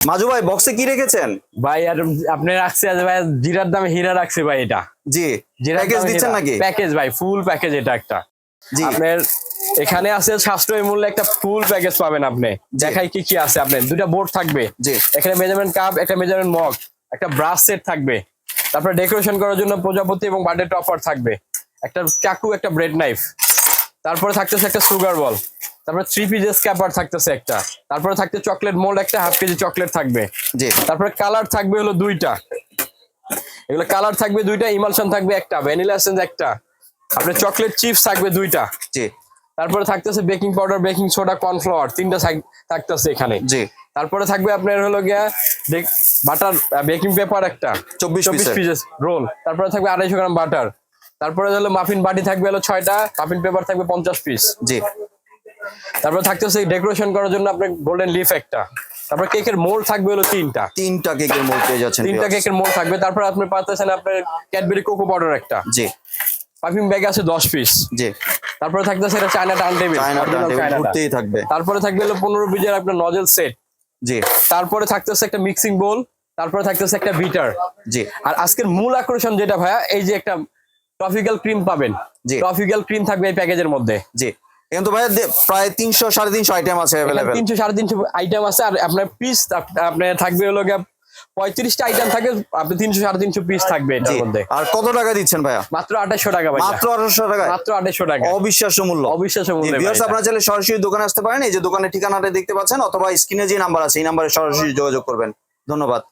মাজু ভাই বক্সে কি রেখেছেন? ভাই আর আপনি রাখছে আজ ভাই জিরার দামে হীরা রাখছে ভাই এটা। জি প্যাকেজ দিচ্ছেন নাকি? প্যাকেজ ভাই ফুল প্যাকেজ এটা একটা। জি। আপনার এখানে আছে সাশ্রয়ী মূল্যে একটা ফুল প্যাকেজ পাবেন আপনি। দেখাই কি কি আছে আপনার। দুটা বোর্ড থাকবে। জি। এখানে মেজারমেন্ট কাপ একটা মেজারমেন্ট মগ একটা ব্রাশ সেট থাকবে। তারপরে ডেকোরেশন করার জন্য প্রজাপতি এবং বার্থডে টপার থাকবে। একটা চাকু একটা ব্রেড নাইফ তারপরে থাকতেছে একটা সুগার বল তারপরে থ্রি পিজেস ক্যাপার থাকতেছে একটা তারপরে থাকতে চকলেট মোল্ড একটা হাফ কেজি চকলেট থাকবে। জি। তারপরে কালার থাকবে হলো দুইটা। এগুলো কালার থাকবে দুইটা ইমালশন থাকবে একটা ভ্যানিলা এসেন্স একটা। আপনার চকলেট চিপস থাকবে দুইটা। জি। তারপরে থাকতেছে baking powder baking soda cornflour তিনটা থাকতেছে এখানে। জি। তারপরে থাকবে আপনার হলো গিয়া বাটার বেকিং পেপার একটা। 24 চব্বিশ। পিসেস রোল তারপরে থাকবে আড়াইশো গ্রাম বাটার তারপরে হলো মাফিন বাটি থাকবে হলো ছয়টা মাফিন পেপার থাকবে পঞ্চাশ পিস জি। তারপরে থাকতেছে ডেকোরেশন করার জন্য আপনার গোল্ডেন লিফ একটা। তারপর কেকের মোল্ড থাকবে হলো তিনটা। তিনটা কেকের মোল পেয়ে যাচ্ছেন তিনটা কেকের মোল্ড থাকবে। তারপর আপনি পাচ্ছেন আপনার ক্যাডবেরি কোকো পাউডার একটা। জি। পারফিউম ব্যাগ আছে দশ পিস জি। তারপরে থাকতেছে এটা চায়না টার্ন টেবিল চায়না ঘুরতেই থাকবে। তারপরে থাকবে হলো পনেরো পিজের আপনার নজেল সেট জি। তারপরে থাকতেছে একটা মিক্সিং বোল তারপরে থাকতেছে একটা বিটার জি। আর আজকের মূল আকর্ষণ যেটা ভাইয়া এই যে একটা ট্রফিক্যাল ক্রিম পাবেন। জি। ট্রফিক্যাল ক্রিম থাকবে এই প্যাকেজের মধ্যে। জি। এখন তো ভাই প্রায় তিনশো সাড়ে তিনশো আইটেম আছে অ্যাভেলেবেল তিনশো সাড়ে তিনশো আইটেম আছে আর আপনার পিস আপনার থাকবে হলো পঁয়ত্রিশটা আইটেম থাকবে আপনি তিনশো সাড়ে তিনশো পিস থাকবে এটার মধ্যে। আর কত টাকা দিচ্ছেন ভাইয়া? মাত্র আঠাশশো টাকা ভাই মাত্র আঠারোশো টাকা মাত্র আঠাশশো টাকা। অবিশ্বাস্য মূল্য। অবিশ্বাস্য মূল্যে আপনারা চাইলে সরাসরি দোকানে আসতে পারেন এই যে দোকানের ঠিকানাটা দেখতে পাচ্ছেন অথবা স্ক্রিনে যে নাম্বার আছে এই নাম্বারে সরাসরি যোগাযোগ করবেন। ধন্যবাদ।